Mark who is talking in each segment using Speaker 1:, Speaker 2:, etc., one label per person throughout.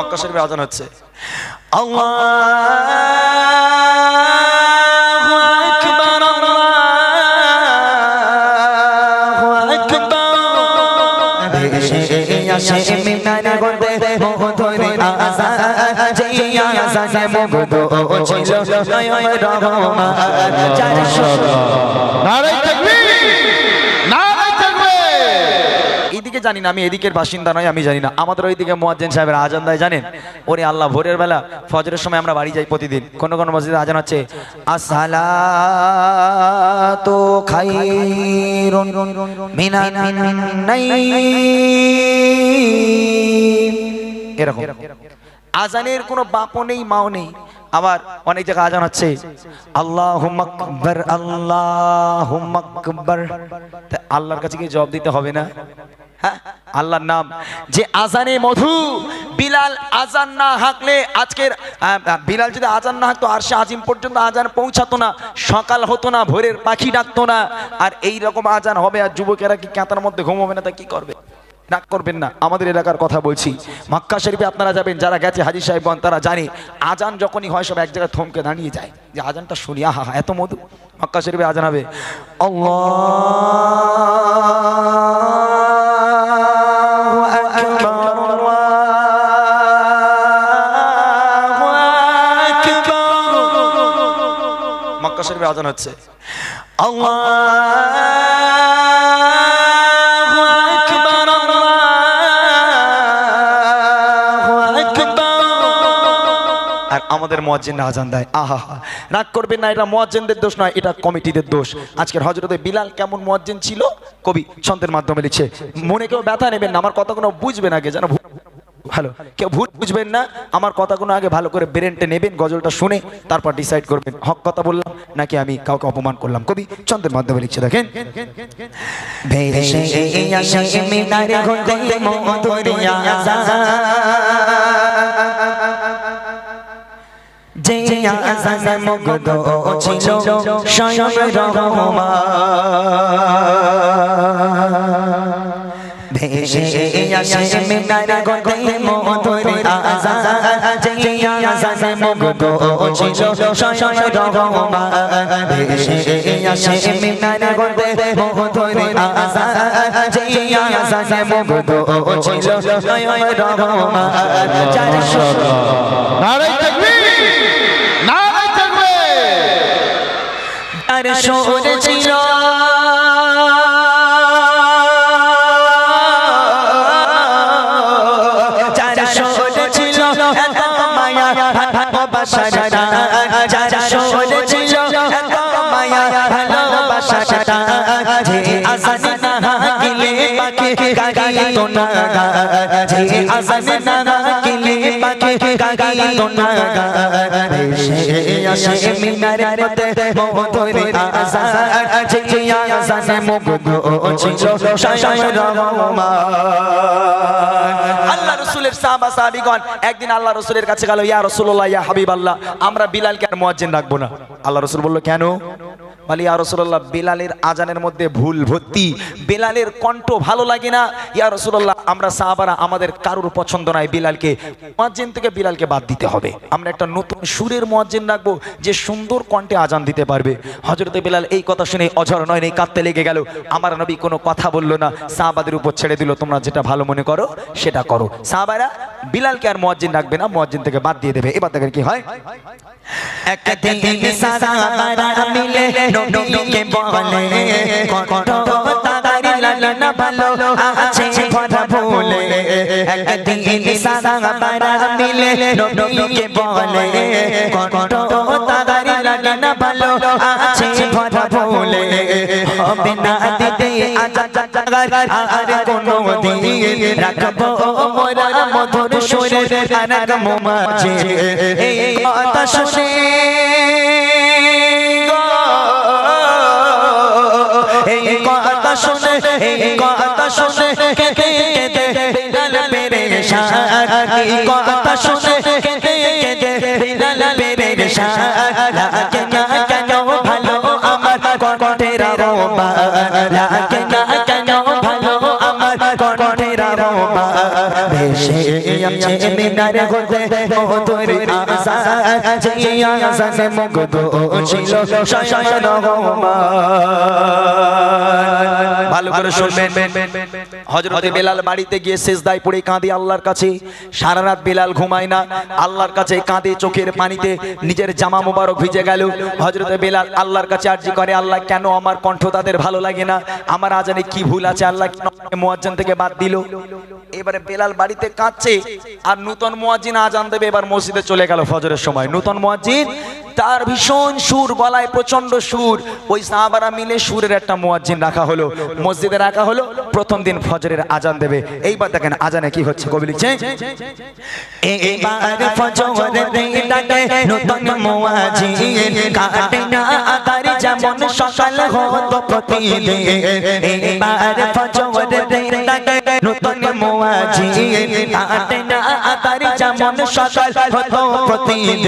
Speaker 1: মক্কা শরীফে আজান হচ্ছে।
Speaker 2: নারাই তাকবীর।
Speaker 1: জানি না, আমি এদিকের বাসিন্দা নয়, আমি জানি না। আমাদের ওইদিকে মোয়াজ্জেন সাহেবের আজান দেয়, জানেন? ওরে আল্লাহ, ভোরের বেলা ফজরের সময় আমরা বাড়ি যাই প্রতিদিন। কোন কোন মসজিদে আজান হচ্ছে? খাইরুন মিনান নাইম। এরকম। আজানের কোনো বাপও নেই, মাও নেই। আবার অনেক জায়গায় আজান হচ্ছে। আল্লাহ আকবার আল্লাহ আকবার। তা আল্লাহর কাছে কি জবাব দিতে হবে না? হ্যাঁ? আল্লাহর নাম। যে আজানে মধু, বিলাল আজান না হাঁকলে আজকের বিলাল যদি আজান না হাঁকতো আর সে আজিম পর্যন্ত আজান পৌঁছাতো না, সকাল হতো না, ভোরের পাখি ডাকতো না, আর এই রকম আজান হবে, আর যুবকেরা কি কাঁতার মধ্যে ঘুমাবে না, তা কি করবে? রাগ করবেন না, আমাদের এলাকার কথা বলছি। মক্কা শরীফে আপনারা যাবেন, যারা গেছে হাজি সাহেবগণ তারা জানে, আজান যখনই হয়, সব এক জায়গায় থমকে দাঁড়িয়ে যায়। যে আজানটা শুনি আহা, এত মধু। মক্কা শরীফে আজান হবে, আল্লাহু মক্কা শরীফে আজান হচ্ছে। আমাদের মুয়াজ্জিনরা আজান দেয়। আহা রাগ করবেন না, এটা মুয়াজ্জিনদের দোষ নয়, এটা কমিটিদের দোষ। আজকের হযরতে বিলাল কেমন মুয়াজ্জিন ছিল? কবি ছন্দের মাধ্যমে লিখছে, মনে কেউ ব্যথা নেবেন না, আমার কথাগুলো বুঝবেন আগে, যেন ভুল- কেউ ভুল বুঝবেন না আমার কথাগুলো আগে ভালো করে ব্রেনটে নেবেন গজলটা শুনে তারপর ডিসাইড করবেন হক কথা বললাম নাকি আমি কাউকে অপমান করলাম কবি চন্দ্রের মাধ্যমে লিখছে দেখেন ভেসে আসে মিনারে ঘুরতে মধুরিয়া যে আজানে মুগ্ধ ছিল স্বয়ং রহমান ভেসে আসে মিনারে ঘুরতে মধুরিয়া যে আজানে মুগ্ধ ছিল স্বয়ং রহমান চারশো
Speaker 2: নারাই তাকবীর নারাই তাকবীর
Speaker 1: আর শহরে ছিল আল্লাহ রসুলের একদিন আল্লাহ রসুলের কাছে গেল, ইয়া রসুল্লাহ ইয়া হাবিব আল্লাহ আমরা বিলালকে আর মুয়াজ্জিন রাখব না। আল্লাহ রসুল বলল, কেন? বলি, ইয়া রসুল্লাহ বিলালের আজানের মধ্যে ভুল ভর্তি। বেলালের কণ্ঠ ভালো লাগে না। ইয়া রসুল্লাহ আমরা সাহাবারা, আমাদের কারোর পছন্দ নয় বিলালকে, মুয়াজ্জিন থেকে বিলালকে বাদ দিতে হবে। আমরা একটা নতুন সুরের মুয়াজ্জিন রাখব, যে সুন্দর কণ্ঠে আজান দিতে পারবে। হজরতে বিলাল এই কথা শুনে অঝর নয় নেই কাঁদতে লেগে গেল। আমার নবী কোনো কথা বলল না। সাহাবাদের উপর ছেড়ে দিল, তোমরা যেটা ভালো মনে করো, সেটা করো। সাহাবারা, বিলালকে আর মুয়াজ্জিন রাখবে না, মুয়াজ্জিন থেকে বাদ দিয়ে দেবে। এবার দেখেন কি হয়। নবীকে বলে কত তাড়াতাড়ি লাগনা ভালো আছে ভরা ভুলে একদিন সাহাবারা মিলে নবীকে বলে কত তাড়াতাড়ি লাগনা ভালো আছে ভরা ভুলে হবে না দিতে আজাদ আর কোনো দিন রাখব মোরা মধুর সুরে আনাগ মাঝে এই কথা শুনে এই কথা শুনে এই কথা শুনে কেঁদে কেঁদে বিলাল পেরেশান। এই কথা শুনে কেঁদে কেঁদে বিলাল পেরেশান। লাগে না কেন ভালো আমার কণ্ঠের আরোমান, লাগে বেলাল ঘুমায় না কাছে চোখের পানিতে নিজের জামা মোবারক ভিজে গেল হযরত বেলাল আল্লাহর কাছে আর্জি করে আল্লাহ কেন আমার কণ্ঠ তাদের ভালো লাগে না আমার আজানে কি ভুল আছে আল্লাহ আমাকে থেকে বাদ দিল এবারে বেলাল বাড়িতে কাঁদছে। আর নূতন মুয়াজ্জিন আজান দেবে, এবার মসজিদে চলে গেল ফজরের সময়। নূতন মুয়াজ্জিন, তার ভীষণ সুর, গলায় প্রচণ্ড সুর। ওই সাহাবারা মিলে সুরের একটা মুয়াজ্জিন রাখা হলো। মসজিদে রাখা হলো, প্রথম দিন ফজরের আজান দেবে। এইবার দেখেন আজানে কি হচ্ছে, কবি লিখছে, এবার ফজরের দিনটাকে নতুন মুয়াজ্জিন কাটে না, তার যেমন সকাল হতো প্রতিদিন। এবার দিনটাকে নতুন মুয়াজ্জিন। কাটে না তার যেমন সকাল হতো প্রতিদিন।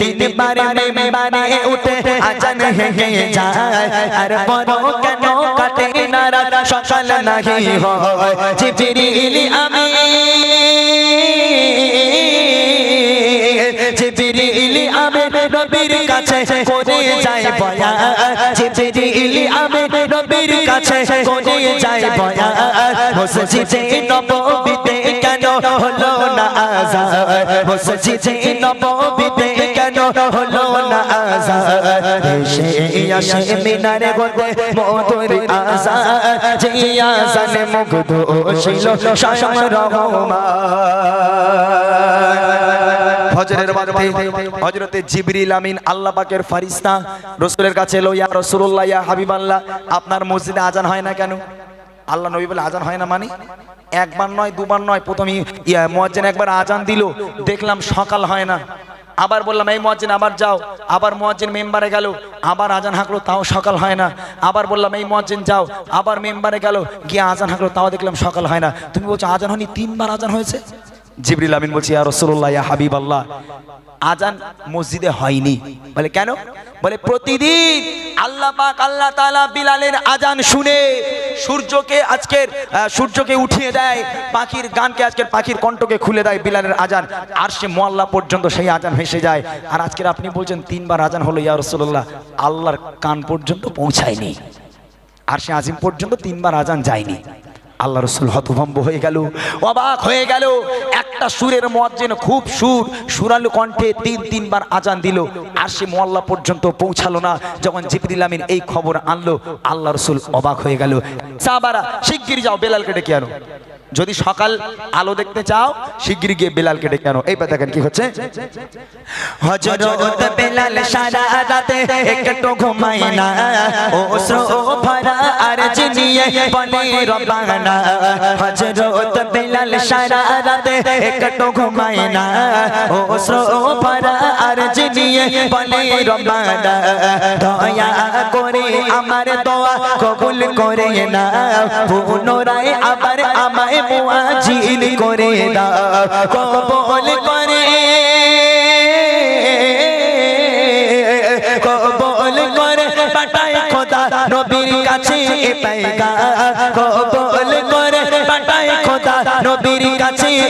Speaker 1: দিন দিন বারে মেম্বারে উঠে আজান হেগে যায়। আর বড় কেন কাটে না সকাল নাহি হয়। জিবরিল আমি জিবরিল আমি নবীর কাছে যাই বয়া। জিবরিল আমি নবীর কাছে করে যাই বয়া। মসজিদে নববীতে কেন হলো না আজান মসজিদে নববীতে কেন মুগ্ধ ছিল শাম রহমান। ফজরের বাদে হযরতে জিবরিল আমিন আল্লাহ পাকের ফেরেশতা রাসূলের কাছে এলো ইয়া রাসূলুল্লাহ ইয়া হাবিবাল্লাহ আপনার মসজিদে আজান হয় না কেন? আল্লাহ নবী বলে আজান হয় না মানে? একবার নয় দুবার নয় প্রথমে ইয়া মুয়াজ্জিন একবার আজান দিল দেখলাম সকাল হয় না। আবার বললাম এই মুয়াজ্জিন আবার যাও। আবার মুয়াজ্জিন মেম্বারে গেল আবার আজান হাঁকলো তাও সকাল হয় না। আবার বললাম এই মুয়াজ্জিন যাও। আবার মেম্বারে গেল গিয়ে আজান হাঁকলো তাও দেখলাম সকাল হয় না। তুমি বলছো আজান হয়নি তিনবার আজান হয়েছে? জিবরিল আমিন বলছি, ইয়া রাসূলুল্লাহ, ইয়া হাবিবাল্লাহ। আজান মসজিদে হয়নি। বলে, কেন? বলে, প্রতিদিন আল্লাহ পাক, আল্লাহ তাআলা বিলালের আজান শুনে সূর্যকে আজকের সূর্যকে উঠিয়ে দেয়, পাখির গানকে আজকের পাখির কণ্ঠকে খুলে দেয় বিলালের আজান। আর সে মোয়াল্লা পর্যন্ত সেই আজান ভেসে যায়। আর আজকের আপনি বলছেন, তিনবার আজান হলো, ইয়া রাসূলুল্লাহ, আল্লাহর কান পর্যন্ত পৌঁছায়নি। আর সে আজিম পর্যন্ত তিনবার আজান যায়নি। আল্লাহ রসুল হতভম্ব হয়ে গেল, অবাক হয়ে গেল। একটা সুরের মোয়াজ্জেন খুব সুর, সুরালু কণ্ঠে তিন, তিনবার আজান দিল। আর সে মোয়াল্লা পর্যন্ত পৌঁছালো না। যখন জিবরিল এই খবর আনলো, আল্লাহ রসুল অবাক হয়ে গেল। চা বারা শিগগির যাও, বেলালকে ডেকে আনো। যদি সকাল আলো দেখতে চাও শিগগির গিয়ে বেলালকে ডেকে আনো। এইবার দেখেন কি হচ্ছে? আমার দোয়া কবুল করে না পুনরায় আবার আমায় মুআজিল করে দাও কবল করে। কবল করে। পাঠায় খোদা নবীর কাছে পাইগা কবল করে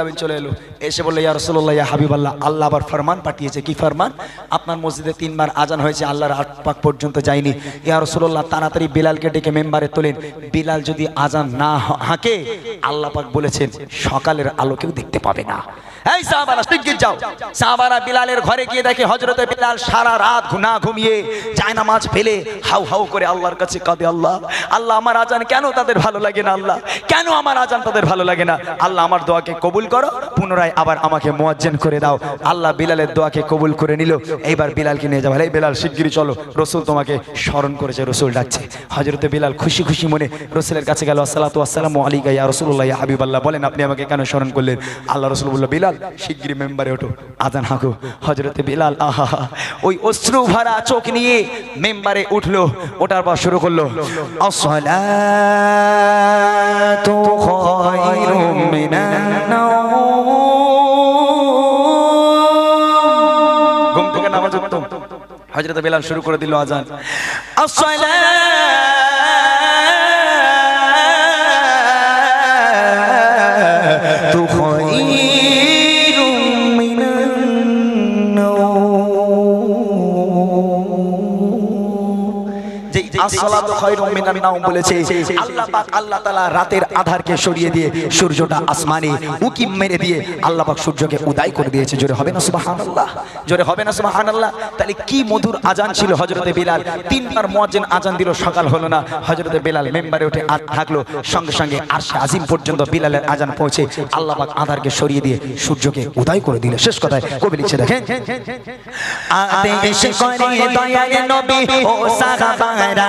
Speaker 1: আমিন চলে এলো। এসে বলল, ইয়া রাসূলুল্লাহ, ইয়া হাবিবাল্লাহ, আল্লাহ আবার ফরমান পাঠিয়েছে। কি ফরমান? আপনার মসজিদে তিনবার আজান হয়েছে, আল্লাহর আট পাক পর্যন্ত যায়নি। ইয়া রাসূলুল্লাহ, তাড়াতাড়ি বেলালকে ডেকে মেম্বারে তোলেন। বেলাল যদি আজান না হাঁকে, আল্লাহ পাক বলেছেন, সকালের আলোকেও দেখতে পাবে না। এই সাহাবারা, শিগগির যাও। সাহাবারা বিলালের ঘরে গিয়ে দেখে হজরতে বিলাল সারা রাত ঘুনা ঘুমিয়ে যায় নামাজ ফেলে হাউ হাউ করে আল্লাহর কাছে কাঁদে, আল্লাহ আল্লাহ, আমার আজান কেন তাদের ভালো লাগে না, আল্লাহ? কেন আমার আজান তাদের ভালো লাগে না? আল্লাহ আমার দোয়াকে কবুল করো। পুনরায় আবার আমাকে মোয়াজ্জেন করে দাও। আল্লাহ বিলালের দোয়াকে কবুল করে নিল। এইবার বিলালকে নিয়ে যাব বিলাল, শিগগিরই চলো। রসুল তোমাকে স্মরণ করেছে, রসুল ডাকছে। হজরতে বিলাল খুশি খুশি মনে রসুলের কাছে গেল, আসসালাতু আসসালামু আলাইকা ইয়া রাসূলুল্লাহ, ইয়া হাবিবাল্লাহ। বলেন, আপনি আমাকে কেন স্মরণ করলেন? আল্লাহ রসুল বলল, বিলাল শিগগিরি মেম্বারে ওঠো। আজান হাঁকো হজরতে বিলাল, আহা, ওই অশ্রু ভরা চোখ নিয়ে মেম্বারে উঠল। ওঠার পর শুরু করল, আসসালাতু খায়রুম মিনান নাওম ঘুম থেকে নামাজ উঠতাম হজরত বেলাল শুরু করে দিল আজান। আসসালাতু খায়রুম আসসালাতু খায়রুম মিনান নাওম বলেছে, আল্লাহ পাক আল্লাহ তাআলা রাতের আধারকে সরিয়ে দিয়ে সূর্যটা আসমানে উকি মেরে দিয়ে আল্লাহ পাক সূর্যকে উদয় করে দিয়েছে। জোরে হবে না সুবহানাল্লাহ? জোরে হবে না সুবহানাল্লাহ? তাহলে কি মধুর আজান ছিল বিলাল? তিনবার মুয়াজ্জিন আজান দিল, সকাল হলো না। বিলাল উঠে আর থাকল সঙ্গে সঙ্গে আরশে আজিম পর্যন্ত বিলালের আজান পৌঁছে আল্লাহ পাক আধারকে সরিয়ে দিয়ে সূর্যকে উদয় করে শেষ কথায় কবি লিখছে, দেখেন। করে নবী ও সাহাবারা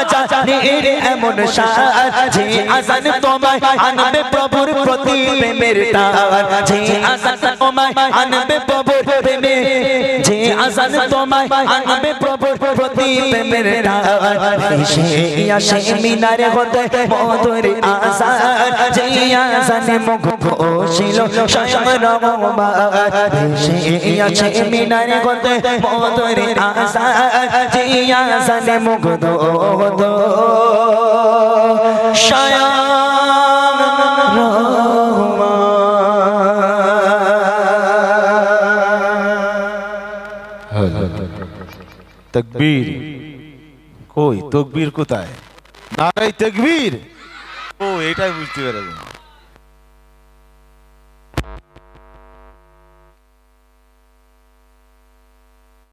Speaker 1: আজানের এমন শান যে আজান তোমায় আনবে প্রভুর প্রতি প্রেমের তার যে আজান তোমায় আনবে প্রভুর প্রেমে যে আজান তোমায় আনবে প্রভুর প্রতি প্রেমের টান আসে মিনারে হতে মধুর আজান। যে আজানে মুখ ঘোষিল স্বয়ং রহমান সে মিনারে হতে মধুর আজান। যে আজানে মুখ দো স্বয়ং
Speaker 2: তকবীর কই তকবীর কোথায় নারাই তকবীর ও এটাই বুঝতে পেরেছি